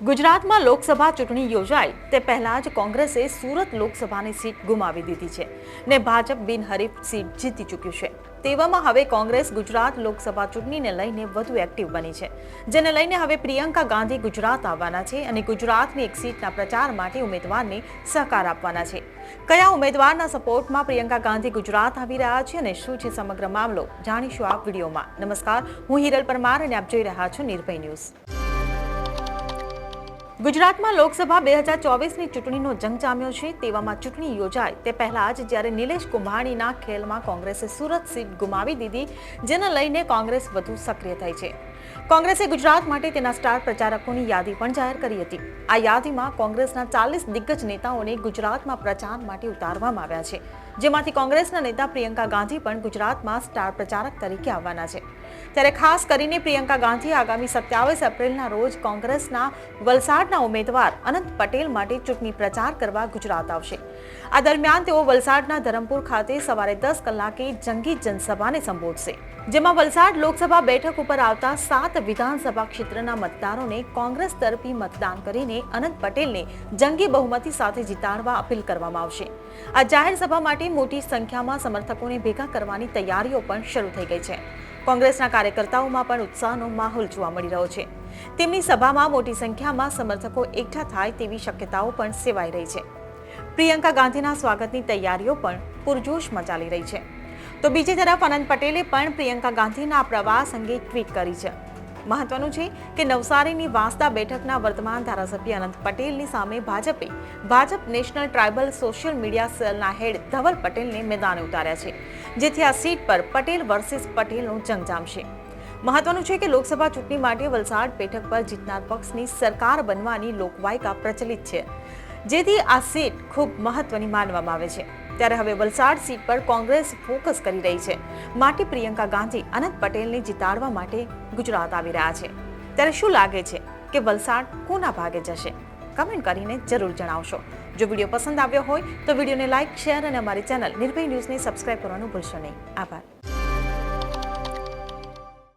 ગુજરાતમાં લોકસભા ચૂંટણી યોજાય તે પહેલા જ કોંગ્રેસે સુરત લોકસભાની સીટ ગુમાવી દીધી છે ને ભાજપ બિનહરીફ સીટ જીતી ચૂક્યું છે. તેવામાં હવે કોંગ્રેસ ગુજરાત લોકસભા ચૂંટણીને લઈને વધુ એક્ટિવ બની છે, જેને લઈને હવે પ્રિયંકા ગાંધી ગુજરાત આવવાના છે અને ગુજરાતની એક સીટના પ્રચાર માટે ઉમેદવારને સહકાર આપવાના છે. કયા ઉમેદવારના સપોર્ટમાં પ્રિયંકા ગાંધી ગુજરાત આવી રહ્યા છે અને શું છે સમગ્ર મામલો, જાણીશું આ વિડીયોમાં. નમસ્કાર, હું હિરલ પરમાર અને આપ જોઈ રહ્યા છો નિર્ભય ન્યૂઝ. ગુજરાતમાં લોકસભા બે હજાર ચોવીસની ચૂંટણીનો જંગ જામ્યો છે. તેવામાં ચૂંટણી યોજાય. તે પહેલાં જ જ્યારે નિલેશ કુંભાણીના ખેલમાં કોંગ્રેસે સુરત સીટ ગુમાવી દીધી, જેને લઈને કોંગ્રેસ વધુ સક્રિય થઈ છે. કોંગ્રેસે ગુજરાત માટે તેના સ્ટાર પ્રચારકોની યાદી પણ જાહેર કરી હતી. આ યાદીમાં કોંગ્રેસના ચાલીસ દિગ્ગજ નેતાઓને ગુજરાતમાં પ્રચાર માટે ઉતારવામાં આવ્યા છે. જેમાંથી કોંગ્રેસના નેતા પ્રિયંકા ગાંધી પણ ગુજરાતમાં સ્ટાર પ્રચારક તરીકે આવવાના છે. ત્યારે ખાસ કરીને પ્રિયંકા ગાંધી આગામી સત્યાવીસ એપ્રિલના રોજ કોંગ્રેસના વલસાડના ઉમેદવાર અનંત પટેલ માટે ચૂંટણી પ્રચાર કરવા ગુજરાત આવશે. આ દરમિયાન તેઓ વલસાડના ધરમપુર ખાતે સવારે દસ કલાકે જંગી જનસભાને સંબોધશે. જેમાં વલસાડ લોકસભા બેઠક ઉપર આવતા સાત વિધાનસભા ક્ષેત્રના મતદારોને કોંગ્રેસ તરફી મતદાન કરીને અનંત પટેલને જંગી બહુમતી સાથે જીતાડવા અપીલ કરવામાં આવશે. આ જાહેર સભા માટે મોટી સંખ્યામાં સમર્થકોને ભેગા કરવાની તૈયારીઓ પણ શરૂ થઈ ગઈ છે. કોંગ્રેસના કાર્યકર્તાઓમાં પણ ઉત્સાહનો માહોલ જોવા મળી રહ્યો છે. તેમની સભામાં મોટી સંખ્યામાં સમર્થકો એકઠા થાય તેવી શક્યતાઓ પણ સેવાઈ રહી છે. પ્રિયંકા ગાંધીના સ્વાગતની તૈયારીઓ પણ પૂરજોશમાં ચાલી રહી છે. તો બીજી તરફ અનંત પટેલે પણ પ્રિયંકા ગાંધીના પ્રવાસ અંગે ટ્વીટ કરી છે. મહત્વનું છે કે નવસારીની વાંસદા બેઠકના વર્તમાન ધારાસભ્ય અનંત પટેલની સામે ભાજપે Bhajap national tribal social media સેલના હેડ ધવલ પટેલને મેદાને ઉતાર્યા છે, જેથી આ સીટ પર પટેલ વર્સિસ પટેલનો જંગ જામશે મહત્વનું છે કે લોકસભા ચૂંટણી માટે વલસાડ બેઠક પર જીતનાર પક્ષની સરકાર બનવાની લોકવાયકા પ્રચલિત છે. જેથી આ સીટ ખૂબ મહત્વની માનવામાં આવે છે. ત્યારે હવે વલસાડ સીટ પર કોંગ્રેસ ફોકસ કરી રહી છે. માટે પ્રિયંકા ગાંધી, અનંત પટેલને જીતાડવા માટે ગુજરાત આવી રહ્યા છે. ત્યારે શું લાગે છે કે વલસાડ કોના ભાગે જશે? કમેન્ટ કરીને જરૂર જણાવશો. જો વીડિયો પસંદ આવ્યો હોય તો વિડીયોને લાઇક શેર અને અમારી ચેનલ નિર્ભય ન્યૂઝને સબસ્ક્રાઇબ કરવાનું ભૂલશો નહીં. આભાર.